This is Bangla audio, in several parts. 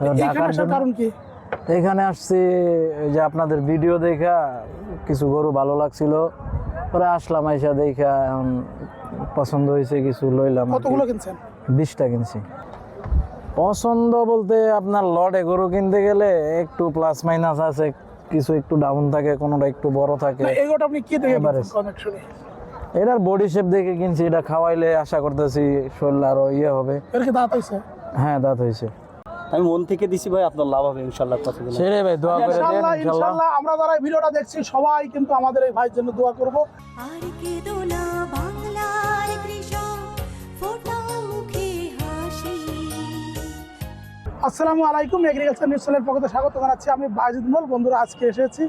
এখানে জন্য কারণ কি? এখানে আসছি যে আপনাদের ভিডিও দেখা কিছু গরু ভালো লাগছিল। পরে আসলাম আইসা দেখা এখন পছন্দ হয়েছে কিছু লইলাম আর কতগুলো কিনছেন? বিশটা কিনছি। পছন্দ বলতে আপনার লটে গরু কিনতে গেলে একটু প্লাস মাইনাস আছে কিছু একটু ডাউন থাকে কোনোটা একটু বড় থাকে। না, আপনি কি দেখে এটার বডি শেপ দেখে কিনছি এটা খাওয়াইলে আশা করতেছি শরীর আরও ইয়ে হবে। হ্যাঁ দাঁত হয়েছে আমি মন থেকে দিছি ভাই আপনার লাভ হবে ইনশাল্লাহ কথা বলে। সেরে ভাই দোয়া করে দেন ইনশাআল্লাহ ইনশাল্লাহ। আমরা যারা এই ভিডিওটা দেখছি সবাই কিন্তু আমাদের এই ভাইয়ের জন্য দোয়া করব। আর কেঁদো না বাংলার কৃষক ফোটা মুখে হাসি। আসসালামু আলাইকুম এগ্রিকালচার নিউজ চ্যানেলের পক্ষ থেকে স্বাগত জানাচ্ছি আমি বাজিদ মল বন্ধুরা আজকে এসেছি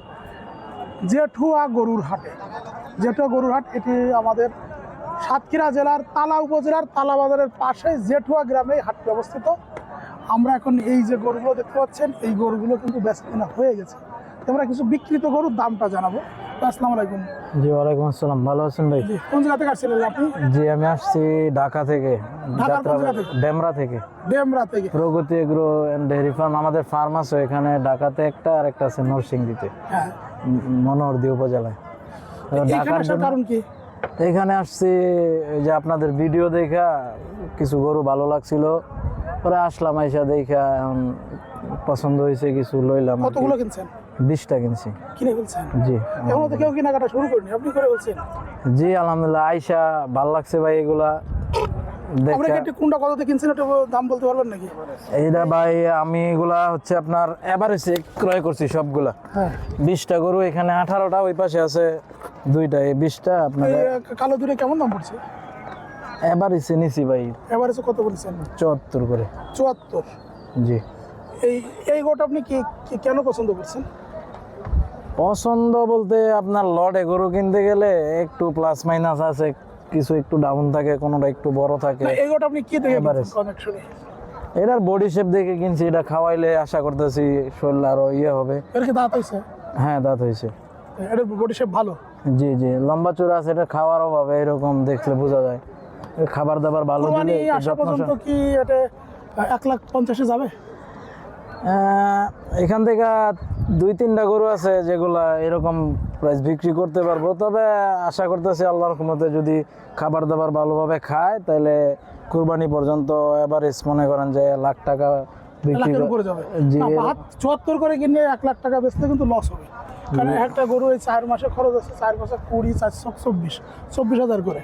জেঠুয়া গরুর হাটে। জেঠুয়া গরুর হাট এটি আমাদের সাতক্ষীরা জেলার তালা উপজেলার তালা বাজারের পাশে জেঠুয়া গ্রামে হাটটি অবস্থিত। আমরা এখন এই যে গরুগুলো দেখতে পাচ্ছেন এই গরুগুলো কিন্তু বেচা কেনা হয়ে গেছে। তো আমরা কিছু বিকৃত গরুর দামটা জানাব। আসসালামু আলাইকুম। জি ওয়ালাইকুম আসসালাম। ভালো আছেন ভাই? কোন জায়গা থেকে আসছিলেন আপনি? জি আমি আসছি ঢাকা থেকে ঢাকার যাত্রা কোন জায়গা থেকে? ডেমরা থেকে। ডেমরা থেকে। Pragati agro and dairy farm আমাদের ফার্ম আছে এখানে ঢাকাতে একটা আর একটা আছে নরসিংদীতে। হ্যাঁ। মনোহরদি উপজেলায়। ঢাকার কারণ কি? এখানে আসছি এই যে আপনাদের ভিডিও দেখা কিছু গরু ভালো লাগছিল। পরে আসলাম আইসা দেখা এখন পছন্দ হয়েছে কিছু লইলাম কতগুলো কিনছেন? বিশটা কিনছি। কিনে ফেলছেন? জি এখনও তো কেউ কেনাকাটা শুরু করেনি আপনি করে বলছেন জি আলহামদুলিল্লাহ আইসা ভালো লাগছে ভাই এগুলা। কোনটা কততে কিনছেন একটু দাম বলতে পারবেন নাকি? এইটা ভাই আমি এগুলা হচ্ছে আপনার এভারেজে ক্রয় করছি সবগুলা। হ্যাঁ। বিশটা গরু এখানে আঠারোটা ওই পাশে আছে দুইটা এই বিশটা আপনার কালো দূরে কেমন দাম পড়ছে? এভারেজে নিছি ভাই। এবারে কত বলছেন চুয়াত্তর করে। চুয়াত্তর? জি। এই এই গোটা আপনি কি কেন পছন্দ করছেন? পছন্দ বলতে আপনার লটে গরু কিনতে গেলে একটু প্লাস মাইনাস আছে কিছু একটু ডাউন থাকে কোনোটা একটু বড় থাকে। এই গোটা আপনি কি দেখে। কানেকশনে এটার বডি শেপ দেখে কিনছি এটা খাওয়াইলে আশা করতেছি শরীর আরও ইয়ে হবে। এর কি দাঁত হয়েছে হ্যাঁ দাঁত হয়েছে এটা বডি শেপ ভালো? জি জি। লম্বা চূড়া আছে এটা খাওয়ার অভাবে এরকম দেখলে বোঝা যায়। খাবার দাবার ভালো কোরবানি দিলে আসা পর্যন্ত কি এটা এক লাখ পঞ্চাশে যাবে? এখান থেকে দুই তিনটা গরু আছে যেগুলা এরকম প্রাইস বিক্রি করতে পারব। তবে আশা করতেছি আল্লাহর রহমতে যদি খাবার দাবার ভালোভাবে খায় তাহলে কুরবানি পর্যন্ত এভারেজ মনে করেন যে লাখ টাকা বিক্রি কর- জি চুয়াত্তর করে কিনে এক লাখ টাকা বেচতে কিন্তু লস হবে। কারণ একটা গরু এই চার মাসে খরচ আছে চার মাসে কুড়ি চারশো চব্বিশ চব্বিশ হাজার করে।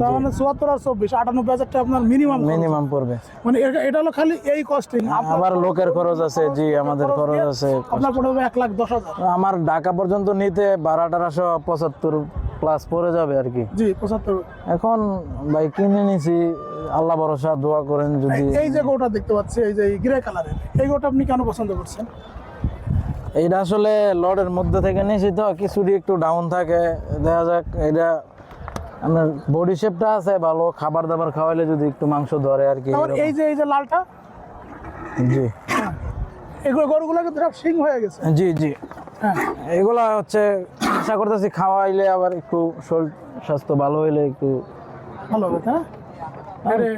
তার মানে চুয়াত্তর আর চব্বিশ আটানব্বই হাজার টাকা আপনার মিনিমাম মিনিমাম পড়বে। মানে এটা এটা হলো খালি এই কস্টিং আবার লোকের খরচ আছে জি আমাদের খরচ আছে আপনার পড়ে হবে এক লাখ দশ হাজার। আমার ঢাকা পর্যন্ত নিতে বারো আঠারোশো পঁচাত্তর প্লাস পড়ে যাবে আর কি। জি পঁচাত্তর। এখন ভাই কিনে নিছি আল্লাহ ভরসা দোয়া করেন যদি এই যে গোটা দেখতে পাচ্ছি এই যে গ্রে কালারের এই গোটা আপনি কেন পছন্দ করছেন? এইটা আসলে লডের মধ্যে থেকে নিয়েছি তো কিছুটি একটু ডাউন থাকে। দেখা যাক এটা আপনার বডি শেপটা আছে ভালো খাবার দাবার খাওয়াইলে যদি একটু মাংস ধরে আর কি এই যে এই যে লালটা? জি। এগুলো গরুগুলো কিন্তু সব সিং হয়ে গেছে। জি জি। হ্যাঁ। এগুলা হচ্ছে আশা করতেছি খাওয়াইলে আবার একটু শরীর স্বাস্থ্য ভালো হইলে একটু ভালো হবে হ্যাঁ। আরে,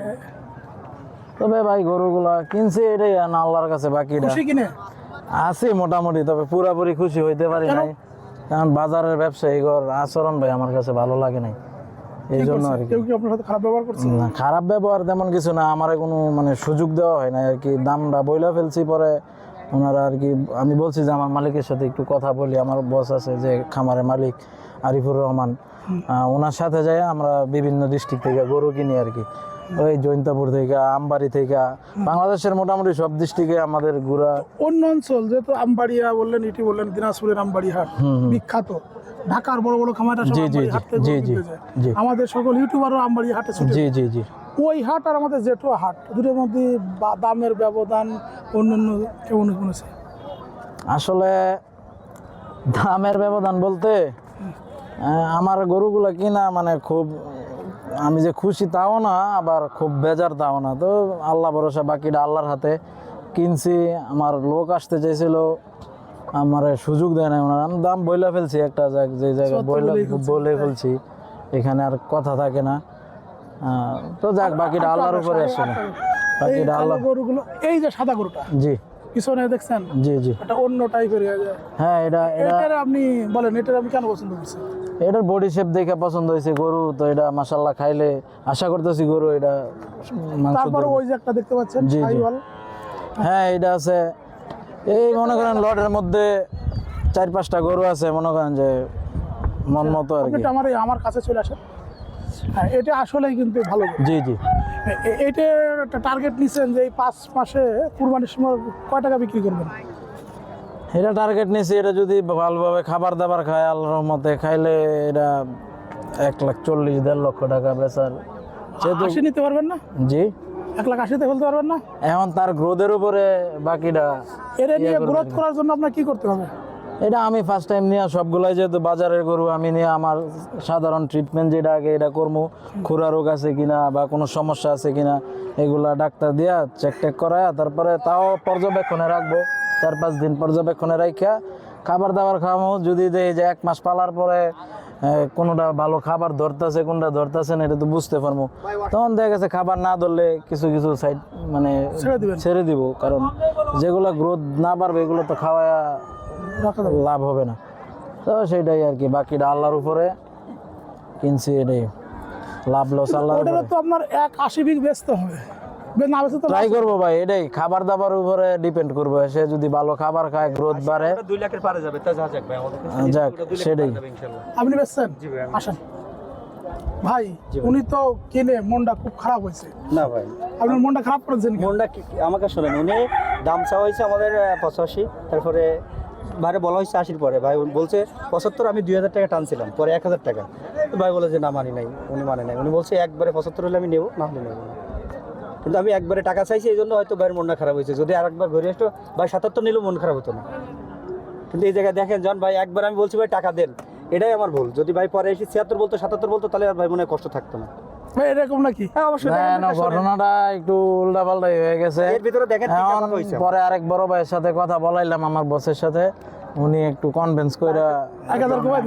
তবে ভাই গরুগুলা কিনছি এটাই না আল্লাহর কাছে বাকিটা। খুশি কিনে? আছি মোটামুটি তবে পুরাপুরি খুশি হইতে পারি নাই। কারণ বাজারের ব্যবসায়ী ঘর আচরণ ভাই আমার কাছে ভালো লাগে নাই। এই জন্য আর কেউ কি আপনার সাথে খারাপ ব্যবহার করছে? না খারাপ ব্যবহার তেমন কিছু না আমার কোনো মানে সুযোগ দেওয়া হয় না আর কি। দামটা বইলা ফেলছি পরে ওনারা আর কি আমি বলছি যে আমার মালিকের সাথে একটু কথা বলি। আমার বস আছে যে খামারের মালিক আরিফুর রহমান। আহ, ওনার সাথে যাই আমরা বিভিন্ন ডিস্ট্রিক্ট থেকে গরু কিনি আর কি। ওই জৈন্তাপুর থেকে আমবাড়ি থেকে। বাংলাদেশের মোটামুটি সব ডিস্ট্রিক্টে আমাদের গুড়া অন্য অঞ্চল যেহেতু আমবাড়িয়া বললেন ইটি বললেন দিনাজপুরের আমবাড়ি হাট বিখ্যাত। ঢাকার বড় বড় খামারটা জি, জি, জি, জি, জি। আমাদের সকল ইউটিউবারও আমবাড়ি হাটে জি জি জি। ওই হাট আর আমাদের জেঠুয়া হাট দুটোর মধ্যে দামের ব্যবধান অন্যান্য কেমন কমেছে আসলে দামের ব্যবধান বলতে আমার গরুগুলা কিনা মানে খুব আমি যে খুশি তাও না আবার খুব বেজার তাও না। তো আল্লাহ ভরসা বাকিটা আল্লাহর হাতে। কিনছি আমার লোক আসতে চাইছিল আমার সুযোগ দেয় না ওনারা। আমি দাম বইলা ফেলছি একটা জায়গা যে জায়গায় বইলা বলে ফেলছি। এখানে আর কথা থাকে না। তো যাক বাকিটা আল্লাহর উপরে আসে না। বাকিটা আল্লাহ গরুগুলো এই যে সাদা গরুটা। জি। পিছনে দেখছেন? জি জি। এটা অন্য টাইপের হয়ে যায়। হ্যাঁ এটা আপনি বলেন কেন পছন্দ এটার বডি শেপ দেখে পছন্দ হয়েছে গরু তো এটা খাইলে আশা করতেছি গরু এটা মাংস ওই যে একটা দেখতে পাচ্ছেন জি, জি। হ্যাঁ এটা আছে। এই মনে করেন লটের মধ্যে চার পাঁচটা গরু আছে মনে করেন যে মন মতো আর কি। আমার আমার কাছে চলে আসেন। হ্যাঁ এটা আসলেই কিন্তু ভালো জি জি। এ- এ- একটা টার্গেট নিছেন যে এই পাঁচ মাসে কুরবানির সময় কয় টাকা বিক্রি করবেন? এটা টার্গেট নিয়েছি এটা যদি ভালোভাবে খাবার দাবার খায় আল্লাহর রহমতে খাইলে এটা এক লাখ চল্লিশ দেড় লক্ষ টাকা বেচার আশি নিতে পারবেন না? জি। এক লাখ আশিতে ফেলতে পারবেন না? এখন তার গ্রোথের উপরে বাকিটা এর নিয়ে গ্রোথ করার জন্য আপনার কি করতে হবে? এটা আমি ফার্স্ট টাইম নিয়ে সবগুলাই যেহেতু বাজারের গরু আমি নিয়ে আমার সাধারণ ট্রিটমেন্ট যেটা আগে এটা করব খুরা রোগ আছে কিনা বা কোনো সমস্যা আছে কিনা এগুলা ডাক্তার দিয়া চেক টেক করায় তারপরে তাও পর্যবেক্ষণে রাখব। চার পাঁচ দিন পর্যবেক্ষণে রাখা খাবার দাবার খাওয়াবো যদি দেখি যে এক মাস পালার পরে কোনোটা ভালো খাবার ধরতেছে কোনটা ধরতেছে না এটা তো বুঝতে পারব তখন দেখা গেছে খাবার না ধরলে কিছু কিছু সাইড মানে ছেড়ে দিব। কারণ যেগুলো গ্রোথ না পারবে এগুলো তো খাওয়া লাভ হবে না। তো সেটাই আর কি বাকিটা আল্লাহর উপরে কিনছি এটাই। লাভ লস আল্লাহ তো আপনার এক আশি বিঘ বেচতে হবে। ট্রাই করব ভাই এটাই খাবার দাবার উপরে ডিপেন্ড করব। সে যদি ভালো খাবার খায় গ্রোথ বাড়ে। দুই লাখের পারে যাবে তা যাক সেটাই। আপনি বেচছেন? ভাই, আসেন। ভাই উনি তো কিনে মনটা খুব খারাপ হয়েছে। না ভাই। আপনার মনটা খারাপ করেছেন? মনটা আমাকে শোনেন উনি দাম চাওয়া হয়েছে আমাদের পঁচাশি তারপরে বাইরে বলা হয়েছে আশির পরে। ভাই বলছে, পঁচাত্তর আমি দুই হাজার টাকা টানছিলাম, পরে এক হাজার টাকা। ভাই বলে যে, না, মানি নাই। উনি মানে নাই। উনি বলছে, একবারে পঁচাত্তর হলে আমি নেব, না হলে নেব না। কিন্তু আমি একবারে টাকা চাইছি, এই জন্য হয়তো ভাইয়ের মনটা খারাপ হয়েছে। যদি আরেকবার ঘুরে আসতো, ভাই সাতাত্তর নিলেও মন খারাপ হতো না। কিন্তু এই জায়গায় দেখেন, জন, ভাই, একবার আমি বলছি, ভাই, টাকা দেন। এটাই আমার ভুল। যদি ভাই পরে এসে ছিয়াত্তর বলতো, সাতাত্তর বলতো, তাহলে আর ভাই মনে কষ্ট থাকতো না। এরকম নাকি? হ্যাঁ অবশ্যই। ঘটনাটা একটু উল্টা পাল্টাই হয়ে গেছে। এর ভিতরে দেখেন। পরে আরেক বড় ভাইয়ের সাথে কথা বলাইলাম আমার বসের সাথে। উনি একটু কনভিন্স করে এক হাজার কমাই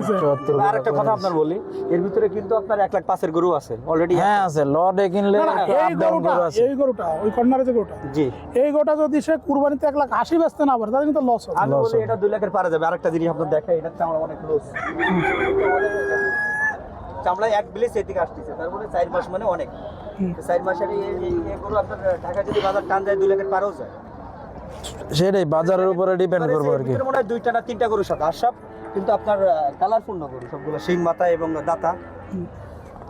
আর একটা কথা আপনার বলি এর ভিতরে কিন্তু আপনার এক লাখ পাঁচের গরু আছে অলরেডি হ্যাঁ আছে। লটে কিনলে এই গরুটা এই গরুটা ওই কর্নারে যে গরুটা। জি। এই গরুটা যদি সে কুরবানিতে এক লাখ আশি বেচতে না পারে তাহলে কিন্তু লস হবে। আমি বলি এটা লাখের পারে যাবে। আরেকটা জিনিস আপনার দেখে এটা চামড়া অনেক লস চামড়া এক বিলেস এদিকে আসতেছে। তার মানে চার মাস মানে অনেক। চার মাসের এই এই- এই আপনার ঢাকা যদি বাজার টান যায় দুই লাখের পারেও যায়। সেটাই বাজারের উপরে ডিপেন্ড করব আর কি। মনে হয় দুইটা না তিনটা গরুর সাথে আর সব কিন্তু আপনার কালারফুল না গরু সবগুলো শিং মাথা এবং দাতা।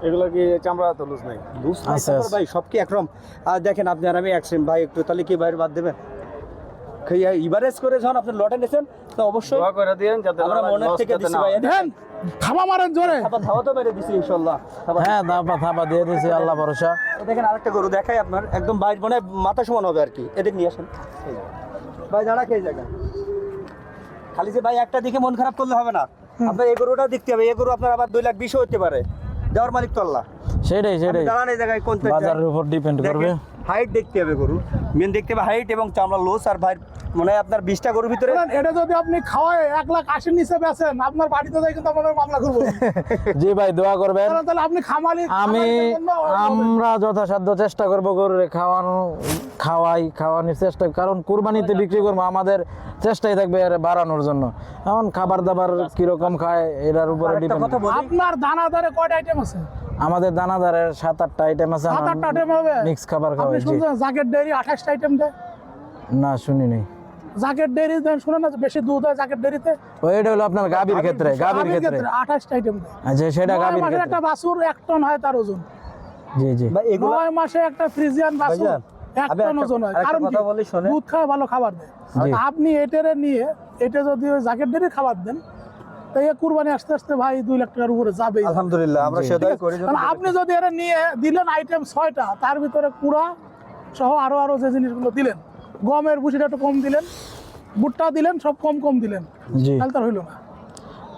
এগুলো কি চামড়া তো লুজ নাই? লুজ আছে, ভাই সব কি একরকম আর দেখেন আপনি আর আমি একসেম ভাই একটু তাহলে কি বাইরে বাদ দেবেন? ইভারেজ করে যখন আপনি লটে নিয়েছেন তো অবশ্যই দোয়া করে দিয়েন যাতে আমরা মনের থেকে দিছি ভাই। মারেন জোরে। থাবা তো মেরে দিছি ইনশাআল্লাহ। হ্যাঁ থাবা থাবা দিয়ে দিছি আল্লাহ ভরসা। দেখেন আরেকটা গরু দেখাই আপনার একদম বাইর মানে মাথা সমান হবে আর কি। এদিক নিয়ে আসেন। ভাই দাঁড়া খেয়ে জায়গা খালি যে ভাই একটা দিকে মন খারাপ করলে হবে না। আপনার এই গরুটাও দেখতে হবে এই গরু আপনার আবার দুই লাখ বিশও হতে পারে। দেওয়ার মালিক তো আল্লাহ। সেটাই সেটাই। দাঁড়ান জায়গায় কোন বাজারের উপর ডিপেন্ড করবে। হাইট দেখতে হবে গরু। মেন দেখতে হবে হাইট এবং চামড়া লোস আর ভাই মনে হয় আপনার বিশটা গরুর ভিতরে এটা যদি আপনি খাওয়ায় এক লাখ আশির নিচে বেচেন আপনার বাড়িতে যাই কিন্তু আপনার মামলা করব। জি ভাই দোয়া করবেন। তাহলে- আপনি খামালি আমি আমরা যথাসাধ্য চেষ্টা করব গরুরে খাওয়ানো খাওয়াই খাওয়ানোর চেষ্টা কারণ কুরবানিতে বিক্রি করব আমাদের চেষ্টাই থাকবে এর বাড়ানোর জন্য। এখন খাবার দাবার কীরকম খায় এটার উপরে আপনার দানাদারে কয়টা আইটেম আছে? আমাদের দানাদারের সাত আটটা আইটেম আছে সাত আটটা আইটেম হবে? মিক্স খাবার আপনি খাওয়াই জি। শুনছেন জাকেট ডেয়ারি আঠাশটা আইটেম দেয়? না শুনিনি। জাকেট ডেয়ারি শুনেন না বেশি দুধ হয় জাকেট ডেয়ারিতে ওইটা হলো আপনার গাভীর ক্ষেত্রে গাভীর ক্ষেত্রে। আঠাশটা আইটেম দেয়। আচ্ছা সেটা গাভীর ক্ষেত্রে। একটা বাছুর এক টন হয় তার ওজন। জি জি। ভাই এগুলো নয় মাসে একটা ফ্রিজিয়ান বাছুর এক আমি টন ওজন হয়। কারণ কথা বলি শোনেন। দুধ খায় ভালো খাবার দেয়। আপনি এটারে নিয়ে এটা যদি ওই জাকেট ডেয়ারি খাবার দেন তাই কুরবানি আস্তে আস্তে ভাই দুই লাখ টাকার উপরে যাবে আলহামদুলিল্লাহ আমরা সেটাই করি আপনি যদি এটা নিয়ে দিলেন আইটেম ছয়টা তার ভিতরে কুড়া সহ আরও আরও যে জিনিসগুলো দিলেন গমের ভুসিটা একটু কম দিলেন ভুট্টা দিলেন সব কম কম দিলেন তাহলে তার হইল না।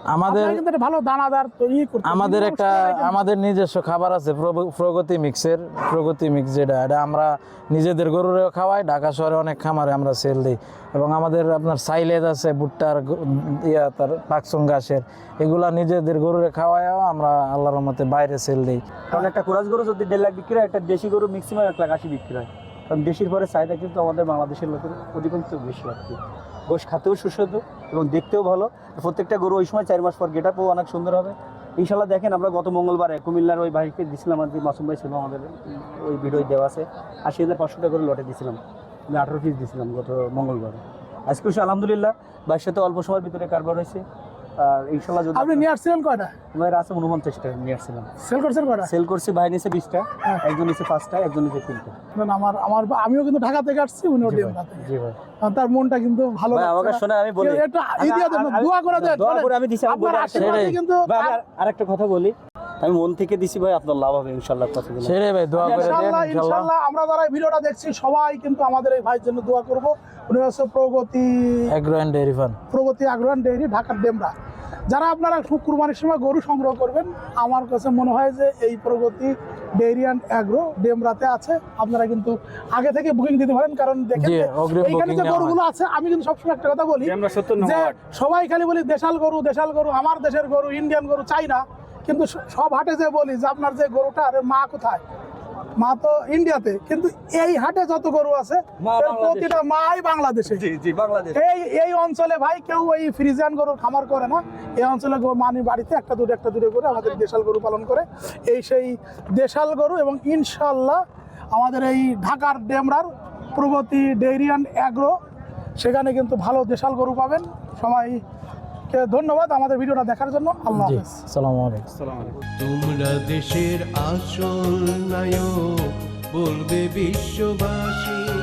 আমাদের কিন্তু একটা ভালো দানাদার তৈরি করতে আমাদের একটা আমাদের নিজস্ব খাবার আছে প্রগ- প্রগতি মিক্সের প্রগতি মিক্স যেটা এটা আমরা নিজেদের গরুরেও খাওয়াই ঢাকা শহরে অনেক খামারে আমরা সেল দিই। এবং আমাদের আপনার সাইলেজ আছে ভুট্টার ইয়া তার পাকসং ঘাসের এগুলা নিজেদের গরুরে খাওয়াইও আমরা আল্লাহর মতে বাইরে সেল দিই। কারণ একটা কুরাজ গরু যদি দেড় লাখ বিক্রি হয় একটা দেশি গরু ম্যাক্সিমাম এক লাখ আশি বিক্রি হয়। কারণ দেশের পরে চাহিদা কিন্তু আমাদের বাংলাদেশের লোকের অধিকাংশ বেশি আর গোশ খাতেও সুস্বাদু এবং দেখতেও ভালো। প্রত্যেকটা গরু ওই সময় চার মাস পর গেট আপও অনেক সুন্দর হবে। ইনশাল্লাহ দেখেন আমরা গত মঙ্গলবারে কুমিল্লার ওই ভাইকে দিছিলাম আর মাসুম ভাই ছিল আমাদের, ওই ভিডিও দেওয়া আছে। আশি হাজার পাঁচশো টাকা করে লটে দিয়েছিলাম আমি আঠারো পিস দিয়েছিলাম গত মঙ্গলবারে। আজকে আলহামদুলিল্লাহ বাইশ সাথে অল্প সময়ের ভিতরে কারবার হয়েছে। আর ইনশাল্লাহ যদি আপনি নিয়ে আসছিলেন কয়টা? ভাইয়ের আছে উনপঞ্চাশটা নিয়ে আসছিলাম। সেল করছেন কয়টা? সেল করছি ভাই নিচে বিশটা হ্যাঁ। একজন নিচে পাঁচটা একজন নিচে তিনটা। না, আমার আমার আমিও কিন্তু ঢাকা থেকে আসছি উনি জি ভাই, জি ভাই। তার মনটা কিন্তু ভালো ভাই আমাকে। আমি বলি। এটা দোয়া করে দেন, দোয়া করে আমি দিছি আপনার কিন্তু আরেকটা কথা বলি। আমি মন থেকে দিছি ভাই আপনার লাভ হবে ইনশাল্লাহ কথা দিলাম সেটাই ভাই দোয়া করে দেন ইনশাল্লাহ ইনশাল্লাহ। ইনশাল্লাহ আমরা যারা এই ভিডিওটা দেখছি সবাই কিন্তু আমাদের এই ভাইয়ের জন্য দোয়া করব। উনি হচ্ছে Pragati agro and dairy farm Pragati আগ্রহণ dairy ঢাকার ডেমরা। যারা আপনারা কুরবানির সময় গরু সংগ্রহ করবেন আমার কাছে মনে হয় যে এই প্রগতি ডেইরি অ্যান্ড অ্যাগ্রো ডেমরাতে আছে। আপনারা কিন্তু আগে থেকে বুকিং দিতে পারেন কারণ দেখেন জি, যে। গরুগুলো আছে আমি কিন্তু সবসময় একটা কথা বলি যে সবাই খালি বলি দেশাল গরু দেশাল গরু আমার দেশের গরু ইন্ডিয়ান গরু চাই না কিন্তু সব হাটে যে বলি যে আপনার যে গরুটা আরে মা কোথায়? মা তো ইন্ডিয়াতে কিন্তু এই হাটে যত গরু আছে। প্রতিটা মাই বাংলাদেশে। জি জি বাংলাদেশ। এই এই অঞ্চলে ভাই কেউ এই ফ্রিজিয়ান গরুর খামার করে না। এই অঞ্চলে গো- মানে বাড়িতে একটা দুটো একটা দুটো করে আমাদের দেশাল গরু পালন করে। এই সেই দেশাল গরু এবং ইনশাল্লাহ আমাদের এই ঢাকার ডেমরার প্রগতি ডেইরি অ্যান্ড অ্যাগ্রো সেখানে কিন্তু ভালো দেশাল গরু পাবেন। সবাইকে ধন্যবাদ আমাদের ভিডিওটা দেখার জন্য। আল্লাহ জি হাফেজ। সালামু আলাইকুম। আসসালামু আলাইকুম। তোমরা দেশের আসল নায়ক বলবে বিশ্ববাসী।